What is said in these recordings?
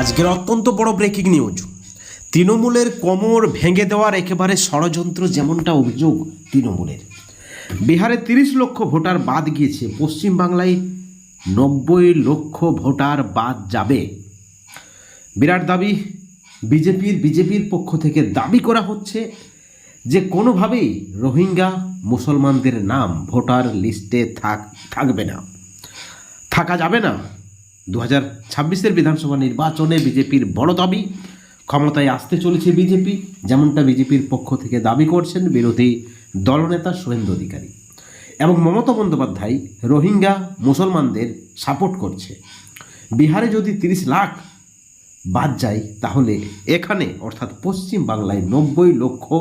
আজকের অত্যন্ত বড় ব্রেকিং নিউজ তৃণমূলের কোমর ভেঙে দেওয়ার একেবারে ষড়যন্ত্র যেমনটা অভিযোগ তৃণমূলের। বিহারে তিরিশ লক্ষ ভোটার বাদ গিয়েছে, পশ্চিমবাংলায় নব্বই লক্ষ ভোটার বাদ যাবে। বিরাট দাবি, বিজেপির বিজেপির পক্ষ থেকে দাবি করা হচ্ছে যে কোনোভাবেই রোহিঙ্গা মুসলমানদের নাম ভোটার লিস্টে থাক থাকবে না। থাকা যাবে না। দু হাজার ছাব্বিশের বিধানসভা নির্বাচনে বিজেপির বড় দাবি, ক্ষমতায় আসতে চলেছে বিজেপি, যেমনটা বিজেপির পক্ষ থেকে দাবি করছেন বিরোধী দলনেতা শুভেন্দু অধিকারী। এবং মমতা বন্দ্যোপাধ্যায় রোহিঙ্গা মুসলমানদের সাপোর্ট করছে। বিহারে যদি তিরিশ লাখ বাদ যায়, তাহলে এখানে, অর্থাৎ পশ্চিম বাংলায় নব্বই লক্ষ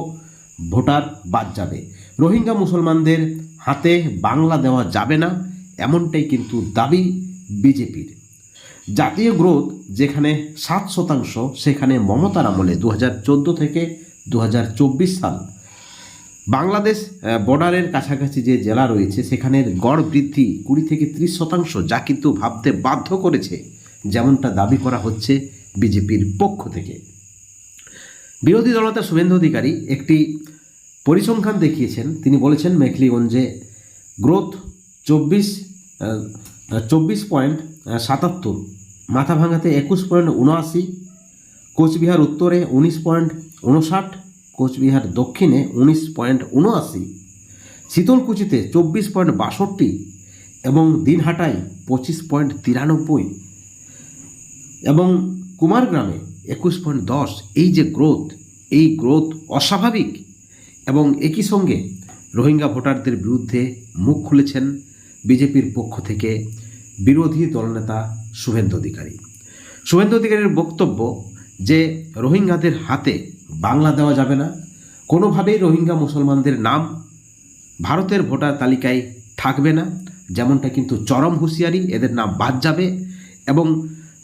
ভোটার বাদ যাবে। রোহিঙ্গা মুসলমানদের হাতে বাংলা দেওয়া যাবে না, এমনটাই কিন্তু দাবি বিজেপির। জাতীয় গ্রোথ যেখানে সাত শতাংশ, সেখানে মমতার আমলে দু হাজার চোদ্দ থেকে দু হাজার চব্বিশ সাল। বাংলাদেশ বর্ডারের কাছাকাছি যে জেলা রয়েছে, সেখানের গড় বৃদ্ধি কুড়ি থেকে ত্রিশ শতাংশ যা কিন্তু ভাবতে বাধ্য করেছে, যেমনটা দাবি করা হচ্ছে বিজেপির পক্ষ থেকে। বিরোধী দলনেতা শুভেন্দু অধিকারী একটি পরিসংখ্যান দেখিয়েছেন। তিনি বলেছেন মেখলিগঞ্জে গ্রোথ চব্বিশ চব্বিশ পয়েন্ট সাতাত্তর। মাথাভাঙাতে একুশ পয়েন্ট উনআশি কোচবিহার উত্তরে উনিশ পয়েন্ট উনষাট কোচবিহার দক্ষিণে উনিশ পয়েন্ট উনআশি শীতলকুচিতে চব্বিশ পয়েন্ট বাষট্টি এবং দিনহাটায় পঁচিশ পয়েন্ট তিরানব্বই। এবং কুমারগ্রামে একুশ পয়েন্ট দশ। এই যে গ্রোথ, এই গ্রোথ অস্বাভাবিক এবং একই সঙ্গে রোহিঙ্গা ভোটারদের বিরুদ্ধে মুখ খুলেছেন বিজেপির পক্ষ থেকে বিরোধী দলনেতা শুভেন্দু অধিকারী। শুভেন্দু অধিকারীর বক্তব্য যে রোহিঙ্গাদের হাতে বাংলা দেওয়া যাবে না, কোনোভাবেই রোহিঙ্গা মুসলমানদের নাম ভারতের ভোটার তালিকায় থাকবে না, যেমনটা কিন্তু চরম হুঁশিয়ারি, এদের নাম বাদ যাবে এবং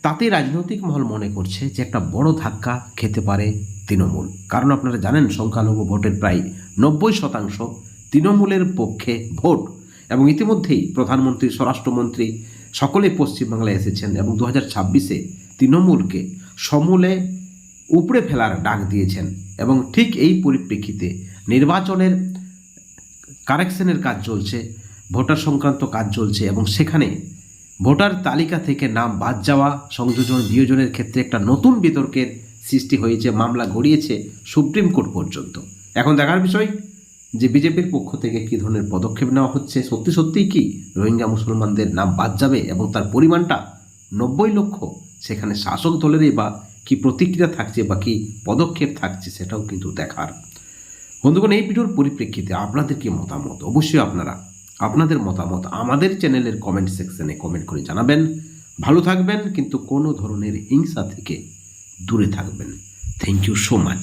তাতে রাজনৈতিক মহল মনে করছে যে একটা বড় ধাক্কা খেতে পারে তৃণমূল। কারণ আপনারা জানেন, সংখ্যালঘু ভোটের প্রায় নব্বই শতাংশ তৃণমূলের পক্ষে ভোট। এবং ইতিমধ্যেই প্রধানমন্ত্রী, স্বরাষ্ট্রমন্ত্রী সকলে পশ্চিমবাংলায় এসেছেন এবং দু হাজার ছাব্বিশে তৃণমূলকে সমূলে উপড়ে ফেলার ডাক দিয়েছেন এবং ঠিক এই পরিপ্রেক্ষিতে নির্বাচনের কারেকশনের কাজ চলছে, ভোটার সংক্রান্ত কাজ চলছে এবং সেখানে ভোটার তালিকা থেকে নাম বাদ যাওয়া, সংযোজন, বিয়োজনের ক্ষেত্রে একটা নতুন বিতর্কের সৃষ্টি হয়েছে, মামলা গড়িয়েছে সুপ্রিম কোর্ট পর্যন্ত। এখন দেখার বিষয় যে বিজেপির পক্ষ থেকে কী ধরনের পদক্ষেপ নেওয়া হচ্ছে, সত্যি সত্যিই কি রোহিঙ্গা মুসলমানদের নাম বাদ যাবে এবং তার পরিমাণটা নব্বই লক্ষ সেখানে শাসক দলেরই বা কি প্রতিক্রিয়া থাকছে বা কি পদক্ষেপ থাকছে সেটাও কিন্তু দেখার। বন্ধুগণ, এই ভিডিওর পরিপ্রেক্ষিতে আপনাদের কি মতামত? অবশ্যই আপনারা আপনাদের মতামত আমাদের চ্যানেলের কমেন্ট সেকশনে কমেন্ট করে জানাবেন। ভালো থাকবেন, কিন্তু কোনো ধরনের হিংসা থেকে দূরে থাকবেন। Thank you so much